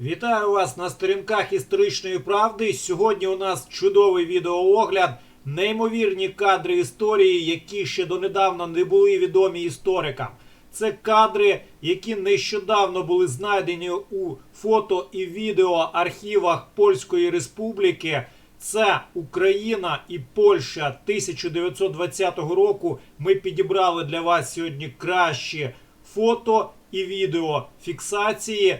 Вітаю вас на сторінках історичної правди. Сьогодні у нас чудовий відеоогляд, неймовірні кадри історії, які ще донедавна не були відомі історикам. Це кадри, які нещодавно були знайдені у фото і відео архівах Польської Республіки. Це Україна і Польща 1920 року. Ми підібрали для вас сьогодні кращі фото і відео фіксації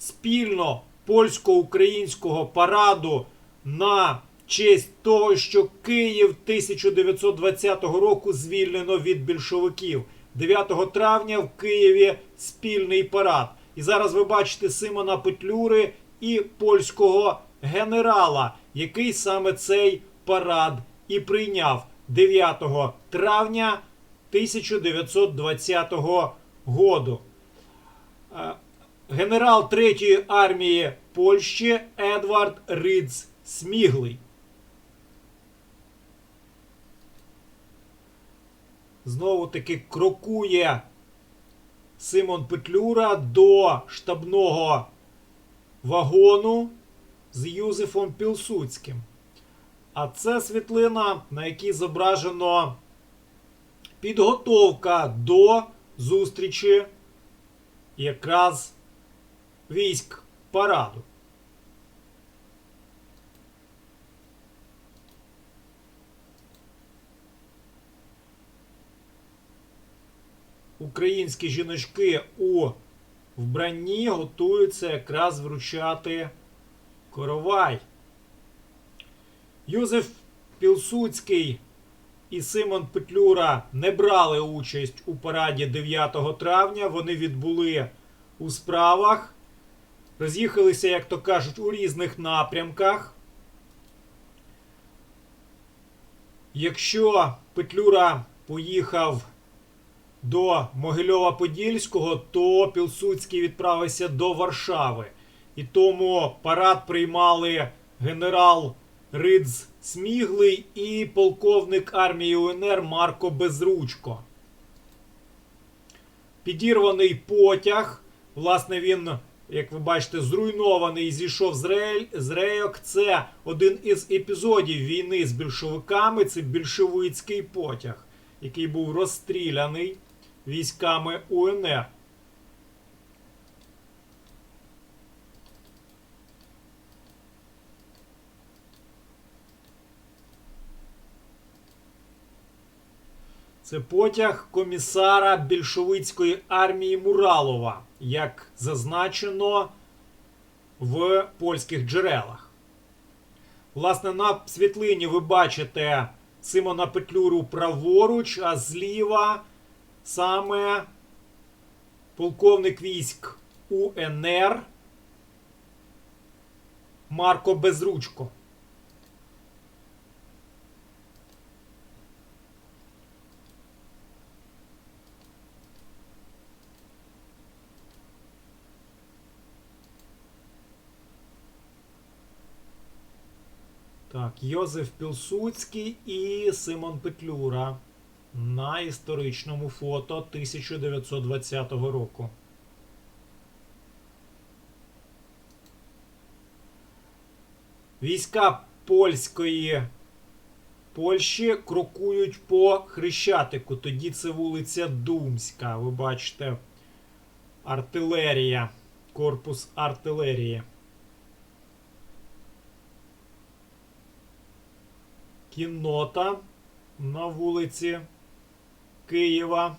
спільно польсько-українського параду на честь того, що Київ 1920 року звільнено від більшовиків. 9 травня в Києві спільний парад. І зараз ви бачите Симона Петлюри і польського генерала, який саме цей парад і прийняв 9 травня 1920 году. Генерал Третьої армії Польщі Едвард Ридз Сміглий. Знову таки крокує Симон Петлюра до штабного вагону з Юзефом Пілсуцьким. А це світлина, на якій зображено підготовка до зустрічі якраз військ параду. Українські жіночки у вбранні готуються якраз вручати коровай. Юзеф Пілсуцький і Симон Петлюра не брали участь у параді 9 травня. Вони відбули у справах, роз'їхалися, як то кажуть, у різних напрямках. Якщо Петлюра поїхав до Могильова-Подільського, то Пілсудський відправився до Варшави. І тому парад приймали генерал Ридз Сміглий і полковник армії УНР Марко Безручко. Підірваний потяг. Власне, він, як ви бачите, зруйнований зійшов з, рель, з рейок. Це один із епізодів війни з більшовиками. Це більшовицький потяг, який був розстріляний військами УНР. Це потяг комісара більшовицької армії Муралова, як зазначено в польських джерелах. Власне, на світлині ви бачите Симона Петлюру праворуч, а зліва саме полковник військ УНР Марко Безручко. Так, Йозеф Пілсуцький і Симон Петлюра на історичному фото 1920 року. Війська польської Польщі крокують по Хрещатику. Тоді це вулиця Думська. Ви бачите артилерія, корпус артилерії. Кіннота на вулиці Києва.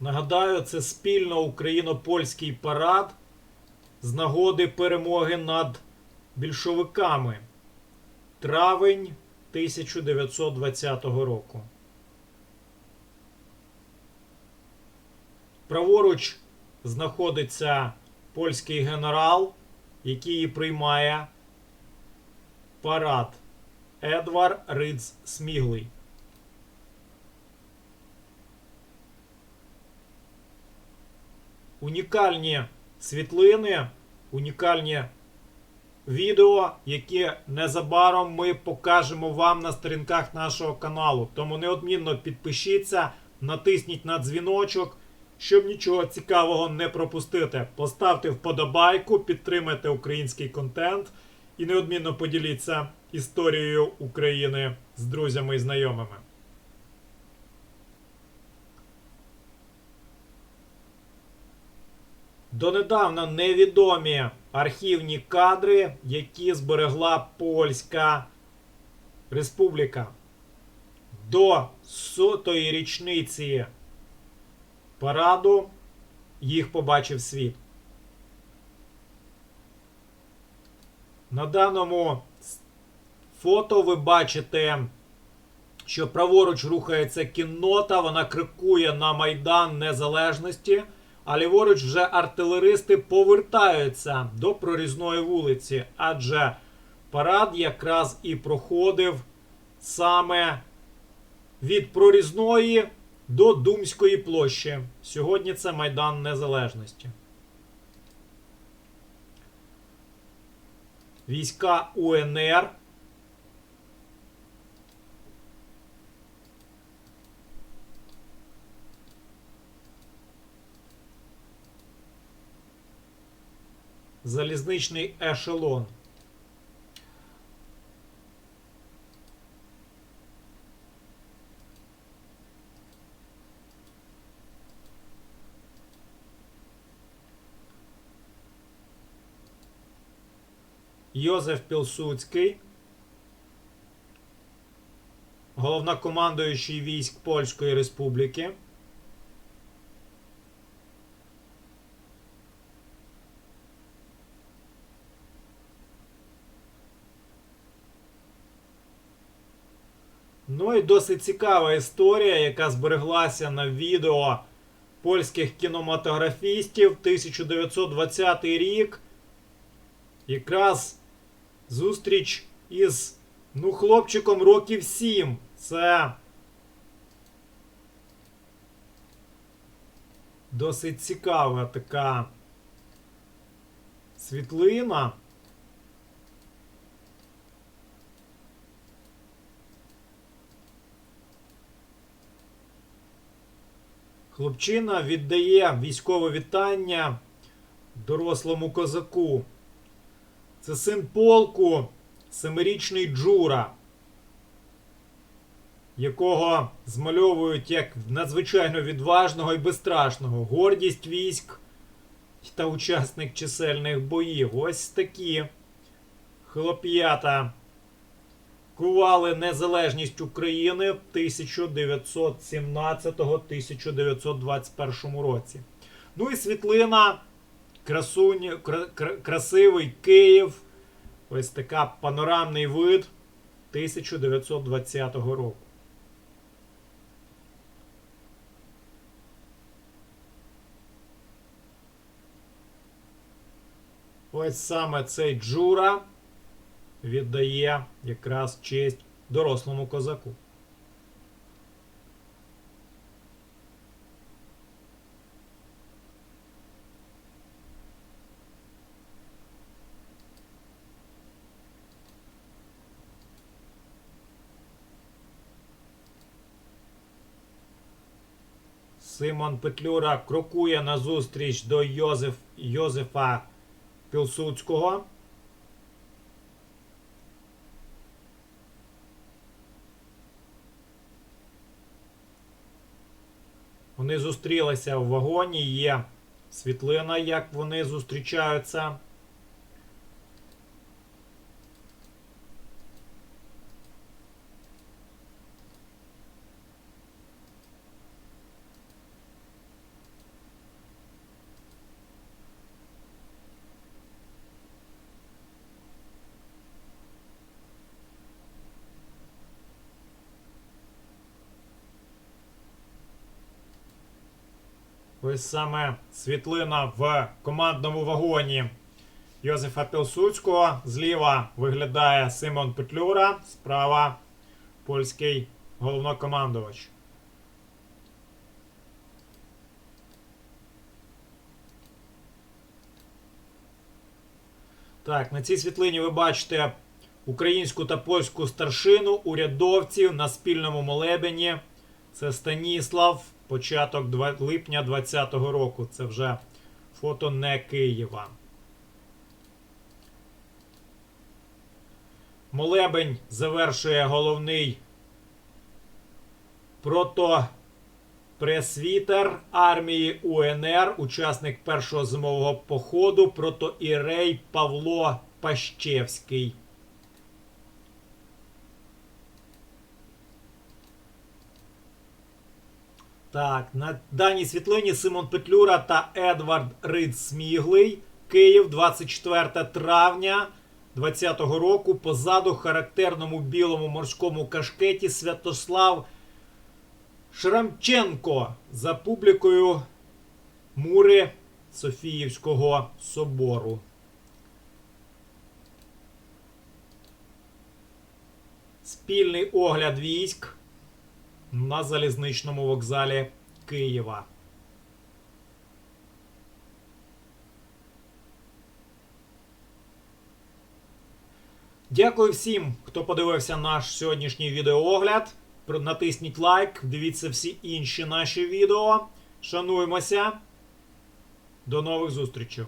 Нагадаю, це спільно україно-польський парад з нагоди перемоги над більшовиками. Травень 1920 року. Праворуч знаходиться польський генерал, який приймає Парад. Едвар Ридз Сміглий. Унікальні світлини, унікальні відео, які незабаром ми покажемо вам на сторінках нашого каналу. Тому неодмінно підпишіться, натисніть на дзвіночок щоб нічого цікавого не пропустити. Поставте вподобайку, підтримайте український контент і неодмінно поділіться історією України з друзями і знайомими. Донедавна невідомі архівні кадри, які зберегла Польська Республіка. До сотої річниці параду їх побачив світ. На даному фото ви бачите, що праворуч рухається кіннота, вона крикує на Майдан Незалежності, а ліворуч вже артилеристи повертаються до прорізної вулиці, адже парад якраз і проходив саме від прорізної до Думської площі. Сьогодні це Майдан Незалежності. Війська УНР. Залізничний ешелон. Йозеф Пілсудський, головнокомандуючий військ Польської Республіки. Ну і досить цікава історія, яка збереглася на відео польських кінематографістів 1920 рік якраз зустріч із ну, хлопчиком років 7. Це досить цікава така світлина. Хлопчина віддає військове вітання дорослому козаку. Це син полку, семирічний Джура, якого змальовують як надзвичайно відважного і безстрашного. Гордість військ та учасник чисельних боїв. Ось такі хлоп'ята кували незалежність України в 1917-1921 році. Ну і світлина красунь, кра- кра- красивий Київ. Ось така панорамний вид 1920 року. Ось саме цей Джура віддає якраз честь дорослому козаку. Симон Петлюра крокує назустріч до Йозеф, Йозефа Пілсуцького. Вони зустрілися в вагоні, є світлина, як вони зустрічаються. Ось саме світлина в командному вагоні Йозефа Пілсудського. Зліва виглядає Симон Петлюра, справа польський головнокомандувач. Так, на цій світлині ви бачите українську та польську старшину, урядовців на спільному молебені. Це Станіслав початок липня 2020 року. Це вже фото не Києва. Молебень завершує головний протопресвітер армії УНР, учасник першого зимового походу, протоірей Павло Пащевський. Так, на даній світлині Симон Петлюра та Едвард Рид Сміглий. Київ, 24 травня 2020 року. Позаду характерному білому морському кашкеті Святослав Шрамченко за публікою Мури Софіївського собору. Спільний огляд військ на залізничному вокзалі Києва. Дякую всім, хто подивився наш сьогоднішній відеоогляд. Натисніть лайк, дивіться всі інші наші відео. Шануємося. До нових зустрічей.